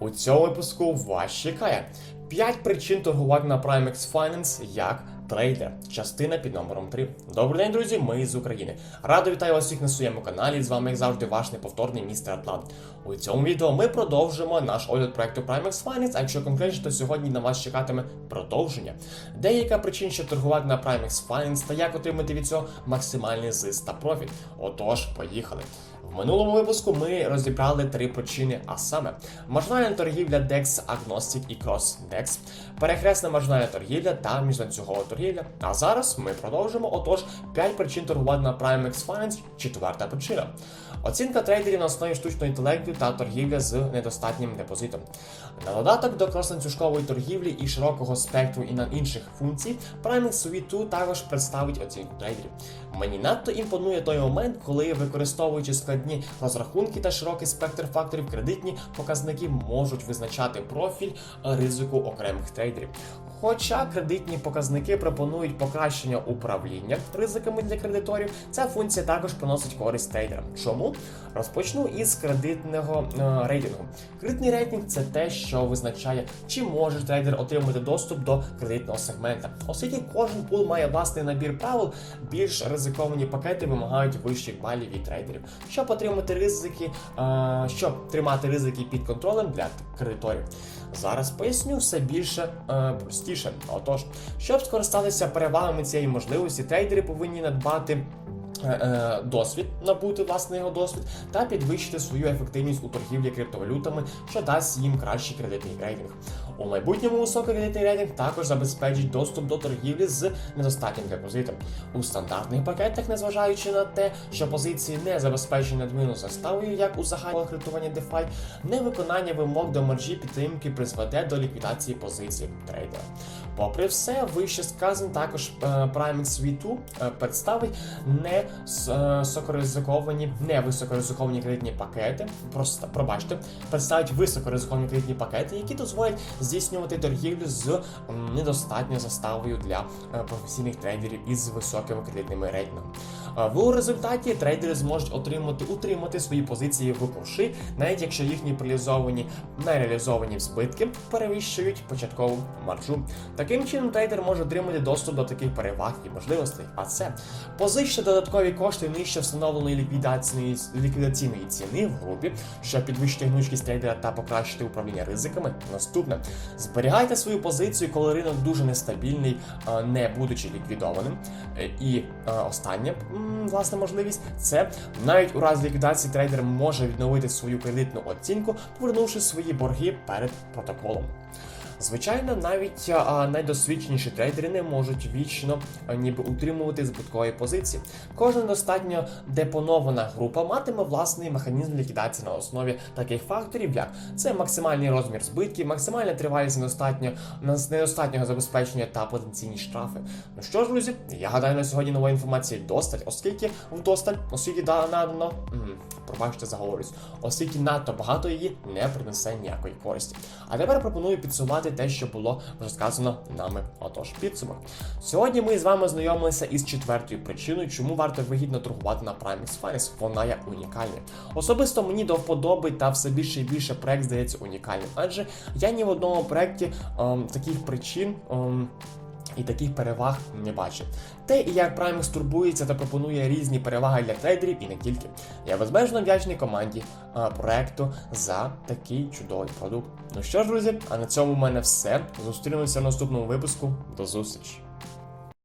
У цьому випуску вас чекає 5 причин торгувати на Primex Finance як трейдер. Частина під номером 3. Добрий день, друзі! Ми з України. Радо вітаю вас всіх на своєму каналі. З вами, як завжди, ваш неповторний містер Атлант. У цьому відео ми продовжимо наш огляд проекту Primex Finance, а якщо конкретніше, то сьогодні на вас чекатиме продовження. Деяка причин, щоб торгувати на Primex Finance та як отримати від цього максимальний зиск та профіт. Отож, поїхали. В минулому випуску ми розібрали три причини, а саме маржинальна торгівля DEX, Agnostic і Cross DEX, перехресна маржинальна торгівля та міжланцюгова торгівля. А зараз ми продовжимо. Отож, 5 причин торгувати на Primex Finance, четверта причина. Оцінка трейдерів на основі штучного інтелекту та торгівля з недостатнім депозитом. На додаток до крос-ланцюжкової торгівлі і широкого спектру і на інших функцій, Primex Suite також представить оцінку трейдерів. Мені надто імпонує той момент, коли використовуючи складні розрахунки та широкий спектр факторів, кредитні показники можуть визначати профіль ризику окремих трейдерів. Хоча кредитні показники пропонують покращення управління ризиками для кредиторів, ця функція також приносить користь трейдерам. Чому? Розпочну із кредитного е, рейтингу. Кредитний рейтинг це те, що визначає, чи може трейдер отримати доступ до кредитного сегмента. Оскільки кожен пул має власний набір правил, більш ризиковані пакети вимагають вищих балів від трейдерів. Щоб отримати ризики, е, щоб тримати ризики під контролем для кредиторів. Зараз поясню все більше е, простіше. Отож, щоб скористатися перевагами цієї можливості, трейдери повинні надбати. Е, е, Досвід набути власний його досвід та підвищити свою ефективність у торгівлі криптовалютами, що дасть їм кращий кредитний рейтинг. У майбутньому високий кредитний рейтинг також забезпечить доступ до торгівлі з недостатнім депозитом. У стандартних пакетах, незважаючи на те, що позиції не забезпечені надмірну заставою, як у загальному кредитуванні DeFi, невиконання вимог до мережі підтримки призведе до ліквідації позиції трейдера. Попри все, вище сказане, також Primex V2 е, представить не е, не високоризиковані кредитні пакети. Просто пробачте, представить високоризиковані кредитні пакети, які дозволять здійснювати торгівлю з недостатньою заставою для е, професійних трейдерів із високими кредитними рейтингами. Е, В результаті трейдери зможуть отримати утримати свої позиції в коші, навіть якщо їхні реалізовані нереалізовані збитки перевищують початкову маржу. Таким чином, трейдер може отримати доступ до таких переваг і можливостей. А це позичити додаткові кошти нижче встановленої ліквідаційної ліквідаційної ціни в групі, щоб підвищити гнучкість трейдера та покращити управління ризиками. Наступне зберігайте свою позицію, коли ринок дуже нестабільний, не будучи ліквідованим. Е, І остання м, власна можливість це навіть у разі ліквідації трейдер може відновити свою кредитну оцінку, повернувши свої борги перед протоколом. Звичайно, навіть найдосвідченіші трейдери не можуть вічно ніби утримувати збиткові позиції. Кожна достатньо депонована група матиме власний механізм ліквідації на основі таких факторів, як це максимальний розмір збитків, максимальна тривалість недостатньо недостатнього забезпечення та потенційні штрафи. Ну що ж, друзі, я гадаю, на сьогодні нової інформації досталь, оскільки вдосталь, оскільки надано, пробачте, заговорюсь, оскільки надто багато її не принесе ніякої користі. А тепер пропоную підсумувати те, що було вже сказано нами. Отож, підсумок. Сьогодні ми з вами знайомилися із четвертою причиною, чому варто вигідно торгувати на Primex Finance. Вона є унікальна. Особисто мені до вподоби та все більше і більше проект здається унікальним, адже я ні в одному проекті ем, таких причин. ем, і таких переваг не бачить. Те, як Primex турбується та пропонує різні переваги для трейдерів і не тільки. Я безмежно вдячний команді а, проекту за такий чудовий продукт. Ну що ж, друзі, а на цьому в мене все. Зустрінемося в наступному випуску. До зустрічі!